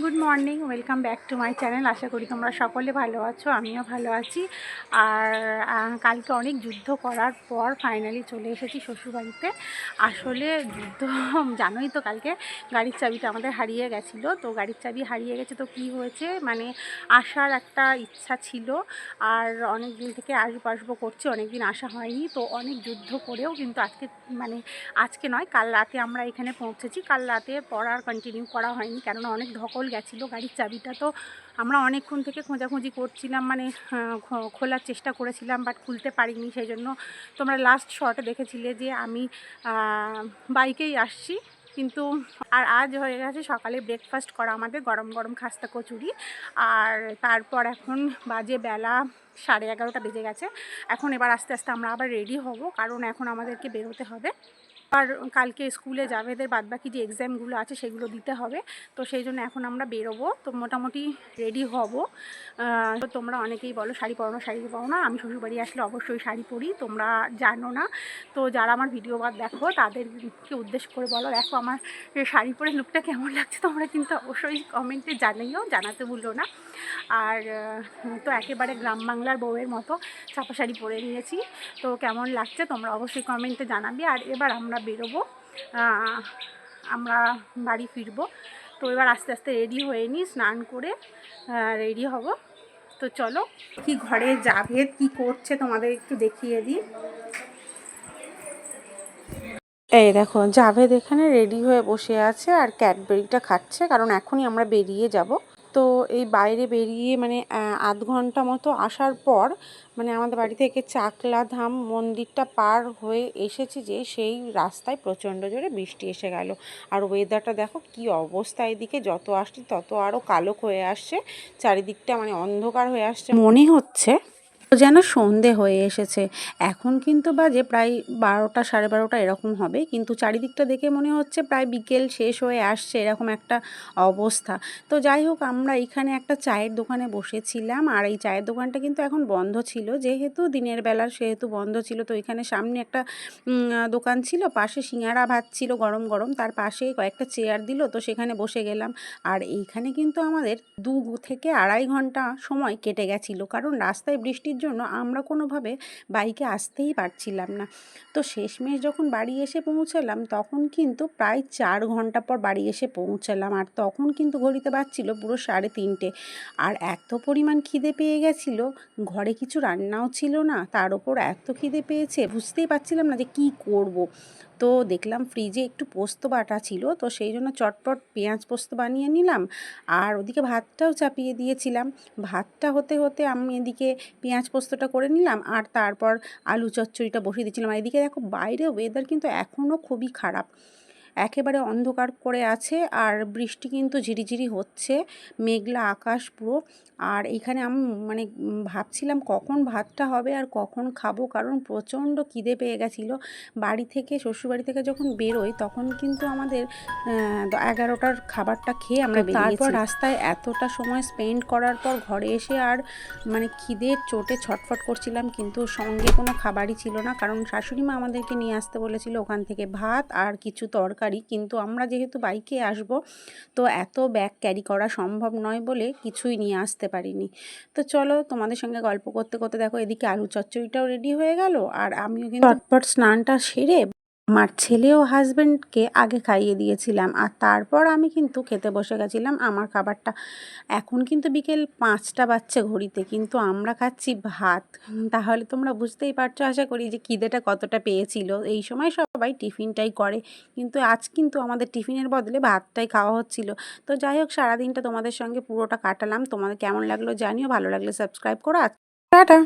Good morning welcome back to my channel আশা করি তোমরা সকলে ভালো আছো, আমিও ভালো আছি। আর কালকে অনেক যুদ্ধ করার পর ফাইনালি চলে এসেছি শ্বশুরবাড়িতে। আসলে যুদ্ধ, জানোই তো কালকে গাড়ির চাবিটা আমাদের হারিয়ে গেছিল। তো গাড়ির চাবি হারিয়ে গেছে তো কি হয়েছে? মানে আসার একটা ইচ্ছা ছিল। আর অনেক দিন থেকে আসব আসব করছি অনেক দিন আসা হয়নি। তো অনেক যুদ্ধ করেও কিন্তু আজকে মানে আজকে নয়, কাল রাতে আমরা এখানে পৌঁছেছি। কাল রাতে পড়ার কন্টিনিউ করা হয়নি। কেননা অনেক ধকল গেছিল গাড়ির চাবিটা তো আমরা অনেকক্ষণ থেকে খোঁজাখুঁজি করছিলাম মানে খোলার চেষ্টা করেছিলাম বাট খুলতে পারিনি সেই জন্য তোমরা লাস্ট শটে দেখেছিলে যে আমি বাইকেই আসছি, কিন্তু আর আজ হয়ে গেছে সকালে ব্রেকফাস্ট করা আমাদের গরম গরম খাস্তা কচুরি। আর তারপর এখন বাজে বেলা সাড়ে এগারোটা বেজে গেছে। এখন এবার আস্তে আস্তে আমরা আবার রেডি হব, কারণ এখন আমাদেরকে বেরোতে হবে। আর কালকে স্কুলে যাবেদের বাদবাকি যে এক্সামগুলো আছে সেগুলো দিতে হবে। তো সেই জন্য এখন আমরা বেরোবো। তো মোটামুটি রেডি হব। তো তোমরা অনেকেই বলো, শাড়ি পরো না শাড়ি পরো না, আমি শ্বশুরবাড়ি আসলে অবশ্যই শাড়ি পরি, তোমরা জানো না। তো যারা আমার ভিডিও বা দেখো, তাদেরকে উদ্দেশ্য করে বলো, দেখো আমার শাড়ি পরে লুকটা কেমন লাগছে, তোমরা কিন্তু অবশ্যই কমেন্টে জানাইও জানাতে ভুলো না। আর তো একেবারে গ্রাম বাংলার বউয়ের মতো চাপা শাড়ি পরে নিয়েছি। তো কেমন লাগছে তোমরা অবশ্যই কমেন্টে জানাবি। আর এবার আমরা বেরোবো। আমরা বাড়ি ফিরবো। তো এবার আস্তে আস্তে রেডি হয়ে নিই, স্নান করে রেডি হব। তো চলো, কি ঘরে জাভেদ কি করছে তোমাদের একটু দেখিয়ে দিই। এই দেখো, জাভেদ এখানে রেডি হয়ে বসে আছে আর ক্যাডবেরিটা খাচ্ছে, কারণ এখনই আমরা বেরিয়ে যাব। তো এই বাইরে বেরিয়ে মানে আধ ঘণ্টা মতো আসার পর মানে আমাদের বাড়ি থেকে চাকলা ধাম মন্দিরটা পার হয়ে এসেছি যে সেই রাস্তায় প্রচণ্ড জোরে বৃষ্টি এসে গেল। আর ওয়েদারটা দেখো কি অবস্থা এদিকে, যত আসছি তত আরও কালো হয়ে আসছে, চারিদিকটা মানে অন্ধকার হয়ে আসছে। মনে হচ্ছে যেন সন্ধে হয়ে এসেছে। এখন কিন্তু বাজে প্রায় বারোটা, সাড়ে বারোটা এরকম হবে। কিন্তু চারিদিকটা দেখে মনে হচ্ছে প্রায় বিকেল শেষ হয়ে আসছে এরকম একটা অবস্থা। তো যাই হোক, আমরা এখানে একটা চায়ের দোকানে বসেছিলাম। আর এই চায়ের দোকানটা কিন্তু এখন বন্ধ ছিল। যেহেতু দিনের বেলা সেহেতু বন্ধ ছিল, তো এখানে সামনে একটা দোকান ছিল। পাশে সিঙ্গারা ভাত ছিল গরম গরম। তার পাশে কয়েকটা চেয়ার দিল, তো সেখানে বসে গেলাম। আর এইখানে কিন্তু আমাদের দু থেকে আড়াই ঘণ্টা সময় কেটে গেছিল। কারণ রাস্তায় বৃষ্টির জন্য আমরা কোনোভাবে বাইকে আসতেই পারছিলাম না। তো শেষমেশ যখন বাড়ি এসে পৌঁছালাম, তখন কিন্তু প্রায় চার ঘণ্টা পর বাড়ি এসে পৌঁছালাম আর তখন কিন্তু ঘড়িতে বাজছিল পুরো সাড়ে তিনটে। আর এত পরিমাণ খিদে পেয়ে গেছিল, ঘরে কিছু রান্নাও ছিল না, তার ওপর এত খিদে পেয়েছে, বুঝতেই পারছিলাম না যে কি করব। তো দেখলাম ফ্রিজে একটু পোস্ত বাটা ছিল, তো সেই জন্য চটপট পেঁয়াজ পোস্ত বানিয়ে নিলাম। আর ওদিকে ভাতটাও চাপিয়ে দিয়েছিলাম। ভাতটা হতে হতে আমি এদিকে পেঁয়াজ পোস্তটা করে নিলাম আর তারপর আলু চচ্চড়িটা বসিয়ে দিয়েছিলাম। আর এদিকে দেখো বাইরে ওয়েদার কিন্তু এখনও খুবই খারাপ। একেবারে অন্ধকার করে আছে আর বৃষ্টি কিন্তু ঝিরিঝিরি হচ্ছে মেঘলা আকাশ পুরো। আর এখানে আমি মানে ভাবছিলাম কখন ভাতটা হবে আর কখন খাব কারণ প্রচণ্ড খিদে পেয়ে গেছিল। বাড়ি থেকে শ্বশুরবাড়ি থেকে যখন বেরোই তখন কিন্তু আমাদের এগারোটার খাবারটা খেয়ে আমরা তারপর রাস্তায় এতটা সময় স্পেন্ড করার পর ঘরে এসে আর মানে খিদের চোটে ছটফট করছিলাম কিন্তু সঙ্গে কোনো খাবারই ছিল না। কারণ শাশুড়ি মা আমাদেরকে নিয়ে আসতে বলেছিল ওখান থেকে ভাত আর কিছু তরকারি। কিন্তু আমরা যেহেতু বাইকে আসব, তো এত ব্যাগ ক্যারি করা সম্ভব নয় বলে কিছুই নিয়ে আসতে পারিনি। তো চলো তোমাদের সঙ্গে গল্প করতে করতে দেখো, এদিকে আলু চচ্চড়িটাও রেডি হয়ে গেল, আর আমিও কিন্তু চটপট স্নানটা সেরে আমার ছেলে ও হাজব্যান্ডকে আগে খাইয়ে দিয়েছিলাম। আর তারপর আমি কিন্তু খেতে বসে গেছিলাম আমার খাবারটা। এখন কিন্তু বিকেল পাঁচটা বাজছে ঘড়িতে, কিন্তু আমরা খাচ্ছি ভাত। তাহলে তোমরা বুঝতেই পারছ, আশা করি যে খিদেটা কতটা পেয়েছিল। এই সময় সবাই টিফিনটাই করে, কিন্তু আজ কিন্তু আমাদের টিফিনের বদলে ভাতটাই খাওয়া হচ্ছিল। তো যাই হোক, সারাদিনটা তোমাদের সঙ্গে পুরোটা কাটালাম। তোমাদের কেমন লাগল জানিও, ভালো লাগলে সাবস্ক্রাইব করো। টাটা!